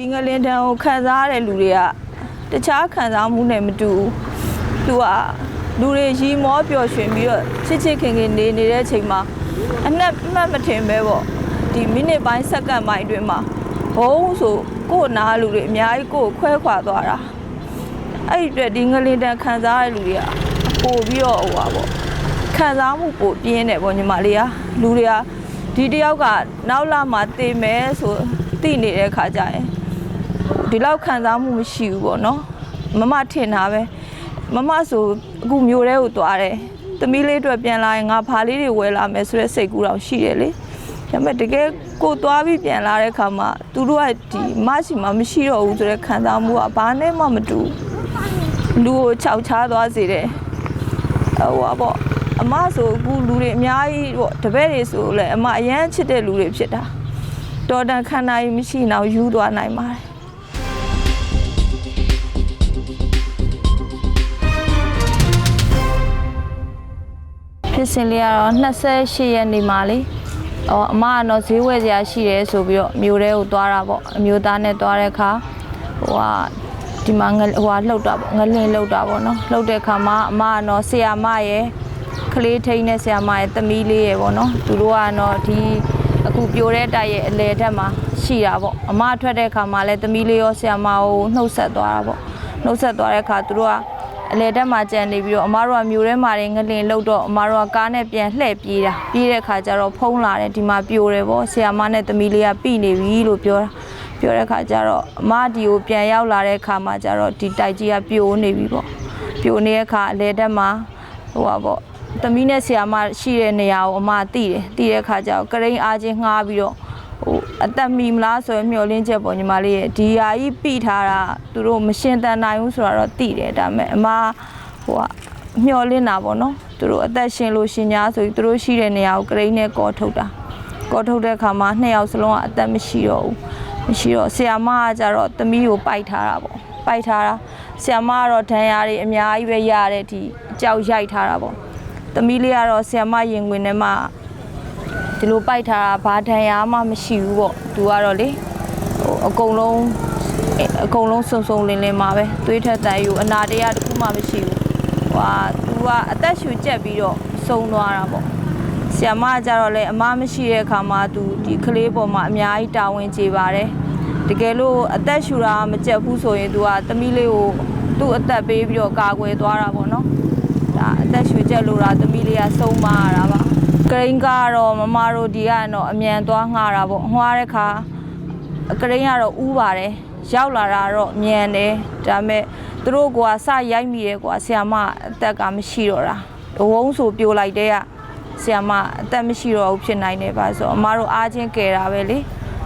ဒီငလင်တန်ကိုခံစားရတဲ့လူတွေကတခြားခံစားမှုနဲ့မတူဘူးသူကလူတွေရီမောပျော်ရွှင်ပြီးတော့ချစ်ချစ်ခင်ခင်နေနေတဲ့အချိန်မှာအနှက်မှတ်မထင်ပဲပေါ့ဒီမိနစ်ပိုင်းစက္ကန့်ပိုင်းအတွင်းမှာဘုံဆိုကိုယ့်နာလူတွေအများကြီးကိုယ့်ကိုခွဲခွာသွားတာအဲ့ဒီအတွက်ဒီငလင်တန်ခံစားရတဲ့လူတွေကပို့ပြီးတော့ဟိုပါပေါ့ခံစားမှုပိုပြင်းတယ်ပေါ့ညီမလေးကလူတွေကဒီတယောက်ကနောက်လာမှတည်မယ်ဆိုသိနေတဲ့ခါကျရင် ဒီလောက်ခံစားမှုမရှိဘူးပေါ့နော်မမထင်တာပဲမမဆိုအခုမျိုးတဲကိုသွားတယ်သမီးလေးအတွက်ပြန်လာရင်ငါဖာလေးတွေဝယ်လာမယ်ဆိုတဲ့စိတ်ကူးတော့ရှိတယ်လေဒါပေမဲ့တကယ်ကိုသွားပြီးပြန်လာတဲ့ခါမှာသူတို့ကဒီမရှိမှမရှိတော့ဘူးဆိုတဲ့ခံစားမှုကဘာနဲ့မှမတူဘူးလူကိုခြောက်ချားသွားစေတယ်ဟိုပါပေါ့အမဆိုအခုလူတွေအများကြီးပေါ့တပည့်တွေဆိုလဲအမအရန်ချစ်တဲ့လူတွေဖြစ်တာတော်တန်ခန္ဓာကြီးမရှိတော့ယူသွားနိုင်ပါတယ် ဖြစ်စဉ်လေးကတော့28ရက်နေ့မှာလေဟောအမကတော့ဈေးဝယ်စရာရှိတယ်ဆိုပြီးတော့မြို့ထဲကိုသွားတာပေါ့အမျိုးသားနဲ့သွားတဲ့အခါဟိုကဒီမှာငဟိုကလှုပ်တာပေါ့ငလင်းလှုပ်တာပေါ့နော်လှုပ်တဲ့အခါမှာအမကတော့ဆရာမရဲ့ကလေးထိန်းတဲ့ဆရာမရဲ့သမီးလေးရဲ့ပေါ့နော်သူတို့ကတော့ဒီအခုပြိုတဲ့တိုက်ရဲ့အလဲထက်မှာရှိတာပေါ့အမထွက်တဲ့အခါမှာလည်းသမီးလေးရောဆရာမကိုနှုတ်ဆက်သွားတာပေါ့နှုတ်ဆက်သွားတဲ့အခါသူတို့က အလဲတက်မှာကြံနေပြီးတော့အမတို့ကမြို့ထဲမှာနေငလင်လှုပ်တော့အမတို့ကကားနဲ့ပြန်လှည့်ပြေးတာပြေးတဲ့အခါကျတော့ဖုံးလာတယ်ဒီမှာပြိုတယ်ပေါ့ဆရာမနဲ့သမီးလေးကပြီနေပြီလို့ပြောတာပြောတဲ့အခါကျတော့အမဒီကိုပြန်ရောက်လာတဲ့အခါမှာကျတော့ဒီတိုက်ကြီးကပြိုနေပြီပေါ့ပြိုနေတဲ့အခါအလဲတက်မှာဟိုပါပေါ့သမီးနဲ့ဆရာမရှိတဲ့နေရာကိုအမသိတယ်သိတဲ့အခါကျတော့ကရိန်းအားချင်းငှားပြီးတော့ ဟိုအသက်မီမလားဆိုရင်မျောလင်းချက်ပေါ့ညီမလေးရဲ့ဒီဟာကြီးပြိထားတာသူတို့မရှင်းတန်နိုင်ဘူးဆိုတာတော့သိတယ်ဒါပေမဲ့အမဟိုကမျောလင်းတာပေါ့နော်သူတို့အသက်ရှင်လို့ရှင်ညာဆိုပြီးသူတို့ရှိတဲ့နေရာကိုကရိန်းနဲ့ကောထုတ်တာကောထုတ်တဲ့အခါမှာနှစ်ယောက်စလုံးကအသက်မရှိတော့ဘူးမရှိတော့ဆီယာမကကြတော့သမီးကိုပိုက်ထားတာပေါ့ပိုက်ထားတာဆီယာမကတော့ဒဏ်ရာတွေအများကြီးပဲရတဲ့ဒီအကြောက်ရိုက်ထားတာပေါ့သမီးလေးကတော့ဆီယာမရင်ခွင်ထဲမှာ ဒီလိုပိုက်ထားတာဘာဒဏ်ရာမှမရှိဘူးပေါ့သူကတော့လေဟိုအကုန်လုံးအဲ့အကုန်လုံးစုံစုံလင်းလင်းမှာပဲသွေးထက်တန်ယူအနာတရားတစ်ခုမှမရှိဘူးဟွာသူကအသက်ရှူကျက်ပြီးတော့စုံသွားတာပေါ့ဆီယမကကြတော့လေအမမရှိတဲ့အခါမှာသူဒီကလေးပေါ်မှာအများကြီးတာဝန်ကျေပါတယ်တကယ်လို့အသက်ရှူတာမကျက်ဘူးဆိုရင်သူကသမီးလေးကိုသူ့အသက်ပေးပြီးတော့ကာကွယ်သွားတာပေါ့နော်ဒါအသက်ရှူချက်လို့တာသမီးလေးကစုံမရတာပါ ကရိန်းကတော့မမတို့ဒီကတော့အမြန်သွားငှားတာပေါ့ငှားတဲ့ခါကရိန်းကတော့ဥပါတယ်ရောက်လာတာတော့မြန်တယ်ဒါပေမဲ့သူတို့ကစရိုက်မိတယ်ကွာဆီယမအသက်ကမရှိတော့တာဝုန်းဆိုပြိုလိုက်တဲ့ကဆီယမအသက်မရှိတော့ဘူးဖြစ်နိုင်တယ်ပါဆိုတော့အမတို့အားချင်းကယ်တာပဲလေ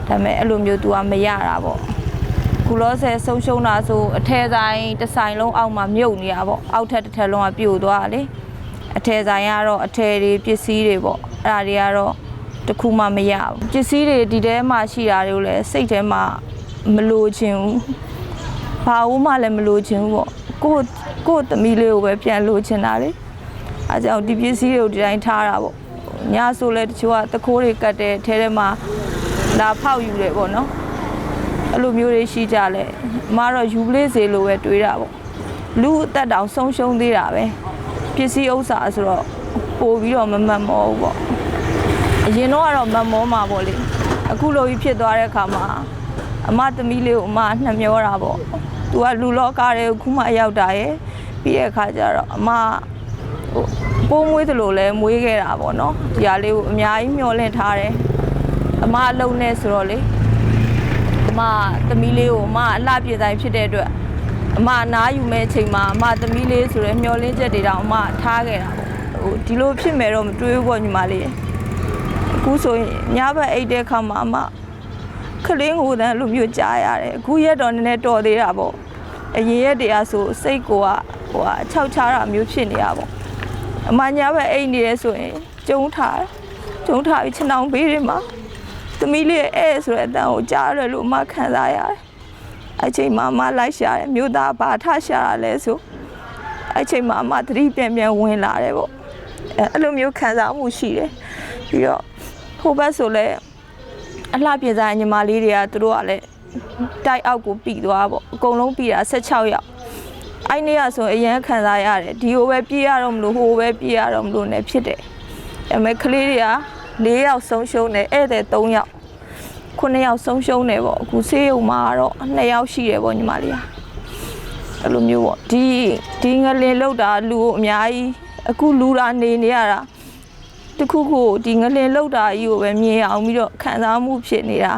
ဒါပေမဲ့အဲ့လိုမျိုး तू ကမရတာပေါ့ကုလောဆယ်ဆုံးရှုံးတာဆိုအထဲဆိုင်တစ်ဆိုင်လုံးအောက်မှာမြုပ်နေတာပေါ့အောက်ထပ်တစ်ထပ်လုံးကပြိုသွားတာလေ အထဲဆိုင်ကတော့အထဲတွေပစ္စည်းတွေပေါ့အဲ့ဒါတွေကတော့တစ်ခုမှမရဘူးပစ္စည်းတွေဒီထဲမှာရှိတာတွေကိုလည်းစိတ်ထဲမှာမလိုချင်ဘူးဘာလို့မှလည်းမလိုချင်ဘူးပေါ့ကိုယ့်ကိုယ့်သမီးလေးကိုပဲပြန်လိုချင်တာလေအဲကြောင့်ဒီပစ္စည်းတွေကိုဒီတိုင်းထားတာပေါ့ညဆိုလဲတချို့ကတခိုးတွေကတ်တယ်ထဲထဲမှာလာဖောက်ယူတယ်ပေါ့နော်အဲ့လိုမျိုးတွေရှိကြလဲအမတော့ယူလေးစေလို့ပဲတွေးတာပေါ့လူအသက်တောင်ဆုံးရှုံးသေးတာပဲ ပစ္စည်းဥစ္စာဆိုတော့ပို့ပြီးတော့မမှန်မောဘူးပေါ့အရင်တော့ကတော့မမောမှာပေါ့လေအခုလိုကြီးဖြစ်သွားတဲ့အခါမှာအမသမီးလေးကိုအမနှမျောတာပေါ့သူကလူလောကတွေကိုခုမှရောက်တာရယ်ပြီးတဲ့အခါကျတော့အမဟိုပိုးမွေးသလိုလဲမွေးခဲ့တာပေါ့နော်ဒီဟာလေးကိုအများကြီးမျောလင့်ထားတယ်အမအလုံးနဲ့ဆိုတော့လေအမသမီးလေးကိုအမအလှပြေဆိုင်ဖြစ်တဲ့အတွက် အမအနားယူမဲ့အချိန်မှာအမသမီးလေးဆိုရယ်မျောလင်းချက်တွေတောင်အမထားခဲ့တာပေါ့ဟိုဒီလိုဖြစ်မယ်တော့မတွေးဘူးပေါ့ညီမလေးအခုဆိုရင်ညဘက်အိတ်တဲ့ခါမှာအမခလင်းကိုတန်းလိုမျိုးကြားရတယ်အခုရက်တော့နည်းနည်းတော်သေးတာပေါ့အရင်ရက်တရားဆိုစိတ်ကိုကဟိုအချောက်ချတာမျိုးဖြစ်နေတာပေါ့အမညဘက်အိတ်နေရဲဆိုရင်ကျုံထားတယ်ကျုံထားပြီးခြေနှောင်ဘေးတွေမှာသမီးလေးရဲ့အဲ့ဆိုတဲ့အတန်ကိုကြားရတယ်လို့အမခံစားရတယ်။ အချိန်မှအမလိုက်ရှာတယ်မြို့သားဘာထရှာရလဲဆိုအချိန်မှအမသတိပြန်ပြန်ဝင်လာတယ်ပေါ့။အဲ့အဲ့လိုမျိုးခံစားမှုရှိတယ်။ပြီးတော့ဟိုဘက်ဆိုလဲအလှပြင်စားညီမလေးတွေကသူတို့ကလည်းတိုက်အောက်ကိုပြီးသွားပေါ့အကုန်လုံးပြီးတာ16ယောက်အဲ့နေ့ကဆိုအရန်ခံစားရတယ်ဒီဟိုပဲပြေးရတော့မလို့ဟိုပဲပြေးရတော့မလို့ ਨੇ ဖြစ်တယ်ဒါပေမဲ့ကလေးတွေက၄ယောက်ဆုံးရှုံးတယ်ဧည့်သည်၃ယောက် ခုနှစ်ယောက်ဆုံးရှုံးတယ်ပေါ့အခုဆေးရုံမှာတော့2ယောက်ရှိတယ်ပေါ့ညီမလေးကအဲ့လိုမျိုးပေါ့ဒီဒီငလင်လောက်တာလူကိုအများကြီးအခုလူလာနေနေရတာတခုခုဒီငလင်လောက်တာကြီးကိုပဲမြင်အောင်ပြီးတော့ခံစားမှုဖြစ်နေတာ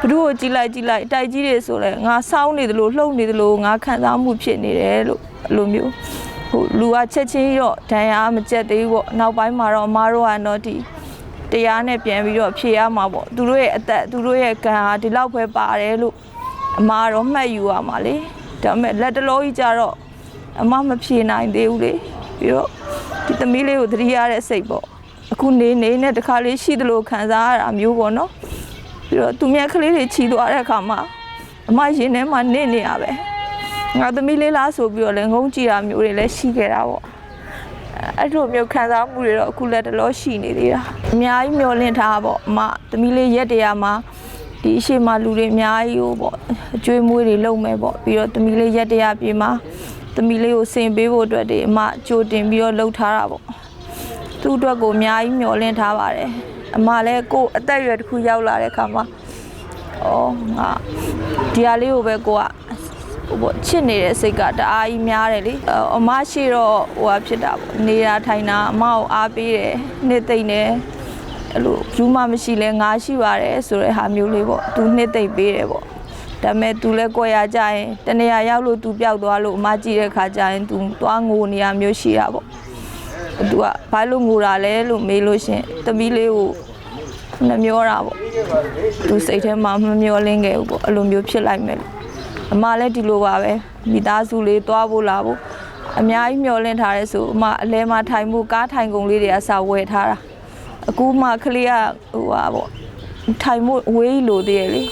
ဘ누구ကိုကြည့်လိုက်ကြည့်လိုက်အတိုက်ကြီးတွေဆိုလဲငါစောင်းနေသလိုလှုပ်နေသလိုငါခံစားမှုဖြစ်နေတယ်လို့အဲ့လိုမျိုးဟိုလူကချက်ချင်းတော့ဒဏ်ရာမကျက်သေးဘူးပေါ့နောက်ပိုင်းမှာတော့အမားတို့ကတော့ဒီ တရားနဲ့ပြန်ပြီးတော့ဖြေရမှာပေါ့သူတို့ရဲ့အသက်သူတို့ရဲ့ကံဟာဒီလောက်ပဲပါတယ်လို့အမားတော့မှတ်ယူရမှာလေဒါပေမဲ့လက်တလုံးကြီးကြတော့အမမဖြေနိုင်သေးဘူးလေပြီးတော့ဒီသမီးလေးကိုသတိရတဲ့စိတ်ပေါ့အခုနေနေနဲ့တခါလေးရှိသလိုခံစားရတာမျိုးပေါ့နော်ပြီးတော့သူမြက်ကလေးတွေခြီသွားတဲ့အခါမှာအမရင်ထဲမှာနေနေရပဲငါသမီးလေးလားဆိုပြီးတော့လည်းငုံကြည့်တာမျိုးတွေလည်းရှိခဲ့တာပေါ့ အဲ့လိုမျိုးခံစားမှုတွေတော့အခုလည်းတလို့ရှိနေသေးတာအများကြီးမျောလင့်ထားတာပေါ့အမသမီးလေးရက်တရာမှာဒီအရှိမလူတွေအများကြီးကိုပေါ့အကျွေးမွေးတွေလုံမယ်ပေါ့ပြီးတော့သမီးလေးရက်တရာပြေးမှာသမီးလေးကိုစင်ပေးဖို့အတွက်ဒီအမကြိုတင်ပြီးတော့လှုပ်ထားတာပေါ့သူ့အတွက်ကိုအများကြီးမျှော်လင့်ထားပါတယ်အမလည်းကိုယ်အသက်အရွယ်တစ်ခုရောက်လာတဲ့ခါမှာအော်ငါဒီဟာလေးကိုပဲကိုက ဟိုပေါ့ချစ်နေတဲ့စိတ်ကတအားကြီးများတယ်လေအော်အမရှိတော့ဟိုဟာဖြစ်တာပေါ့နေတာထိုင်တာအမကိုအားပေးတယ်နှစ်သိမ့်တယ်အဲ့လိုယူမမရှိလဲငါရှိပါတယ်ဆိုတဲ့ဟာမျိုးလေးပေါ့သူနှစ်သိမ့်ပေးတယ်ပေါ့ဒါပေမဲ့ तू လဲကြွယ်ရကြရင်တနေရာရောက်လို့ तू ပျောက်သွားလို့အမကြည့်တဲ့ခါကျရင် तू သွားငိုနေရမျိုးရှိတာပေါ့ သူကဘာလို့ငိုတာလဲလို့မေးလို့ရှရင်သမီးလေးကိုနှမျောတာပေါ့သူစိတ်ထဲမှာမမျောလင်းခဲ့ဘူးပေါ့အဲ့လိုမျိုးဖြစ်လိုက်မယ်လို့ အမလည်းဒီလိုပါပဲမိသားစုလေးသွားဖို့လာဖို့အများကြီးမျောလင့်ထားရဲဆိုအမအလဲမှာထိုင်မှုကားထိုင်ကုန်လေးတွေအစားဝယ်ထားတာအခုမှကလေးကဟိုဟာပေါ့ထိုင်မှုအဝေးလိုသေးရလေ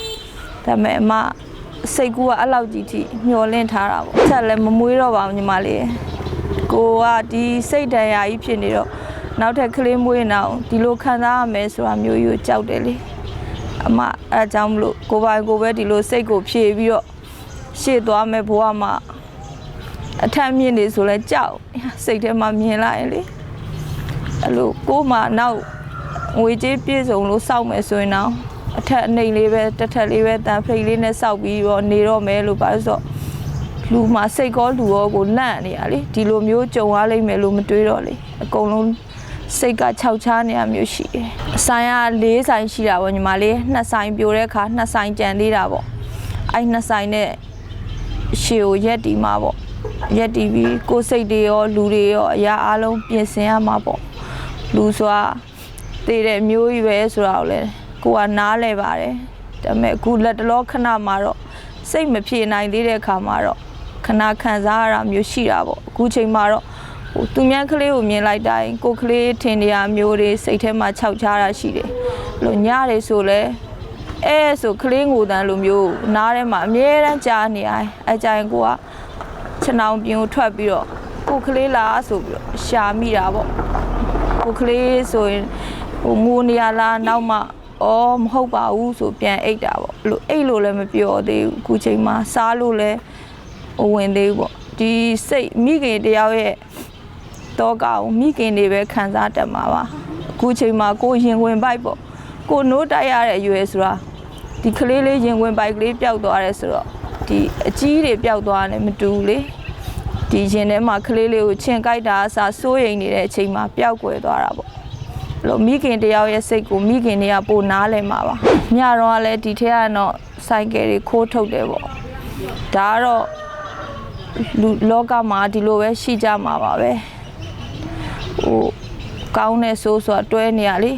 ဒါပေမဲ့အမစိတ်ကူကအဲ့လောက်ကြီးထိမျောလင့်ထားတာပေါ့ဆက်လည်းမမွေးတော့ပါဘူးညီမလေးကိုကဒီစိတ်ဒဏ်ရာကြီးဖြစ်နေတော့နောက်ထပ်ကလေးမွေးနေအောင်ဒီလိုခံစားရမယ်ဆိုတာမျိုးကြီးကိုကြောက်တယ်လေအမအဲအကြောင်းမလို့ကိုပိုင်ကိုပဲဒီလိုစိတ်ကိုဖြည့်ပြီးတော့ ရှေ့သွားမယ်ဘဝမှာအထက်မြင့်နေဆိုလဲကြောက်စိတ်ထဲမှာမြင်လိုက်ရင်လေအဲ့လိုကို့မှာနောက်ငွေကြေးပြည့်စုံလို့စောက်မယ်ဆိုရင်တော့အထက်အနေလေးပဲတစ်ထက်လေးပဲတန်ဖိတ်လေးနဲ့စောက်ပြီးတော့နေတော့မယ်လို့ပါဆိုတော့လူမှာစိတ်ကောလူရောကိုလန့်နေရလေဒီလိုမျိုးကြုံရလိမ့်မယ်လို့မတွေးတော့လေအကုန်လုံးစိတ်ကခြောက်ချားနေရမျိုးရှိတယ်အဆိုင်က၄ဆိုင်ရှိတာပေါ့ညီမလေးနှစ်ဆိုင်ပြိုတဲ့အခါနှစ်ဆိုင်ကြံသေးတာပေါ့အဲ့နှစ်ဆိုင်နဲ့ ရှေကိုရက်တီမှာပေါ့ရက်တီပြီးကိုယ်စိတ်တွေရောလူတွေရောအရာအလုံးပြင်ဆင်ရမှာပေါ့လူဆိုတာတည်တဲ့မျိုးကြီးပဲဆိုတာကိုလည်းကိုကနားလဲပါတယ်ဒါပေမဲ့အခုလက်တလောခဏမှာတော့စိတ်မပြေနိုင်သေးတဲ့အခါမှာတော့ခဏခံစားရတာမျိုးရှိတာပေါ့အခုချိန်မှာတော့ဟိုသူများကလေးကိုမြင်လိုက်တိုင်းကိုယ်ကလေးထင်တရားမျိုးတွေစိတ်ထဲမှာခြောက်ချားတာရှိတယ်အဲ့လိုညတယ်ဆိုလဲ အဲဆိုကလေးငိုတန်းလိုမျိုးနားထဲမှာအမြဲတမ်းကြားနေရတယ်အဲကြရင်ကိုကခြံအောင်ပြင်ကိုထွက်ပြီးတော့ကိုကလေးလားဆိုပြီးတော့ရှာမိတာပေါ့ကိုကလေးဆိုရင်ဟိုငိုနေရလားနောက်မှအော်မဟုတ်ပါဘူးဆိုပြန်အိတ်တာပေါ့အဲ့လိုအိတ်လို့လည်းမပြောသေးဘူးအခုချိန်မှာစားလို့လည်းဟိုဝင်သေးဘူးပေါ့ဒီစိတ်မိခင်တယောက်ရဲ့တော့ကောင်းမိခင်တွေပဲခံစားတတ်မှာပါအခုချိန်မှာကိုရင်ဝင်ပိုက်ပေါ့ကိုနိုးတိုက်ရတဲ့အရွယ်ဆိုတာ ဒီကလေးလေးရင်ဝင်ပိုက်ကလေးပျောက်သွားတယ်ဆိုတော့ဒီအကြီးတွေပျောက်သွားတယ်မတူဘူးလေဒီရင်ထဲမှာကလေးလေးကိုချင်ကြိုက်တာအစားစိုးရိမ်နေတဲ့အချိန်မှာပျောက်ကွယ်သွားတာပေါ့အဲ့လိုမိခင်တယောက်ရဲ့စိတ်ကိုမိခင်တွေကပိုနားလဲမှာပါညတော့ကလည်းဒီထက်ကတော့ဆိုင်ကယ်တွေခိုးထုတ်တယ်ပေါ့ဒါကတော့လူလောကမှာဒီလိုပဲရှိကြမှာပါပဲဟိုကောင်းတဲ့ဆိုးဆိုတာတွဲနေရလေ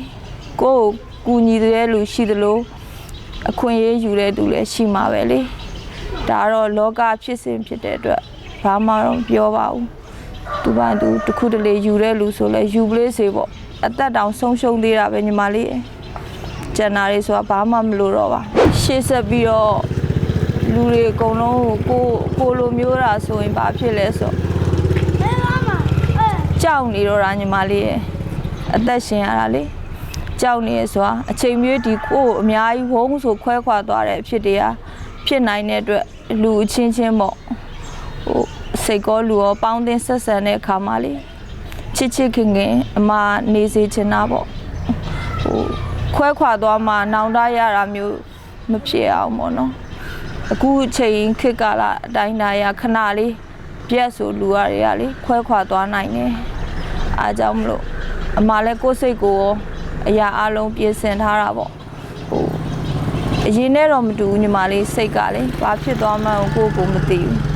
ကိုယ့်ကိုကူညီတဲ့လူရှိသလို အခွင့်အရေးယူတဲ့သူလည်းရှိမှာပဲလေဒါကတော့လောကဖြစ်စဉ်ဖြစ်တဲ့အတွက်ဘာမှတော့မပြောပါဘူးသူဘာသူတစ်ခုတလေယူတဲ့လူဆိုလဲယူပလေးစေပေါ့အသက်တောင်ဆုံးရှုံးသေးတာပဲညီမလေးကျန်တာတွေဆိုတာဘာမှမလို့တော့ပါရှေ့ဆက်ပြီးတော့လူတွေအကုန်လုံးကိုကိုကိုလိုမျိုးတာဆိုရင်ဘာဖြစ်လဲဆိုကြောက်နေတော့တာညီမလေးရဲ့အသက်ရှင်ရတာလေ ကြောက်နေရဆိုတာအချိန်မျိုးဒီကိုကိုအများကြီးဝုန်းဆိုခွဲခွာသွားတဲ့အဖြစ်တွေကဖြစ်နိုင်တဲ့အတွက်လူအချင်းချင်းပေါ့ဟိုစိတ်ကောလူရောပေါင်းတင်ဆက်ဆံတဲ့အခါမှာလေချစ်ချစ်ခင်ခင်အမနေစေချင်တာပေါ့ဟိုခွဲခွာသွားမှနောင်တရတာမျိုးမဖြစ်အောင်ပေါ့နော်အခုအချိန်ခေတ်ကာလအတိုင်းအတာရခဏလေးပြက်ဆိုလူရတွေကလေခွဲခွာသွားနိုင်တယ်အားကြောင့်မလို့အမလည်းကိုယ်စိတ်ကိုရော အရာအလုံးပြင်ဆင်ထားတာပေါ့ဟိုအရင်နဲ့တော့မတူဘူးညီမလေးစိတ်ကလေဘာဖြစ်သွားမှန်းကိုယ့်ကိုယ်မသိဘူး